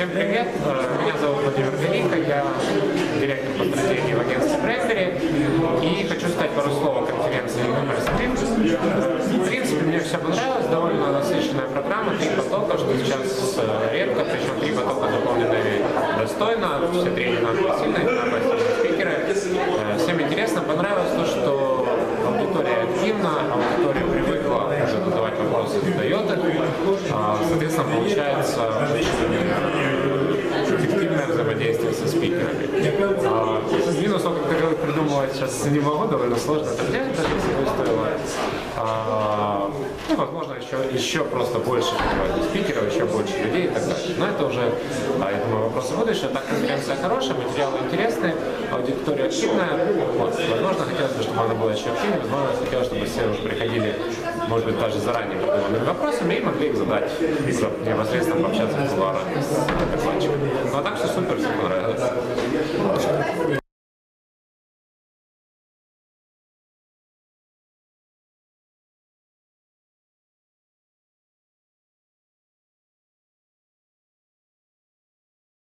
Всем привет, Э, меня зовут Владимир Велико, я директор по стратегии в агентстве Брейкбери и хочу сказать пару слов о конференции Stream. В принципе, мне все понравилось, довольно насыщенная программа, три потока, что сейчас э, редко, причем три потока заполнены достойно, все тренинги сильные, сильные спикеры. Э, Всем интересно, понравилось то, что аудитория активна, аудитория привыкла уже задавать вопросы, задает их. А, Соответственно, получается придумывать сейчас не могу, довольно сложно это делать, даже если бы стоило. А, Ну, возможно, еще, еще просто больше спикеров, еще больше людей и так далее. Но это уже, а, я думаю, вопросы будущего. Так, конференция хорошая, материалы интересные, аудитория активная. Вот. Возможно, хотелось бы, чтобы она была еще активнее, возможно, хотелось, чтобы все уже приходили, может быть, даже заранее продуманными вопросами и могли их задать, непосредственно пообщаться с кулуарами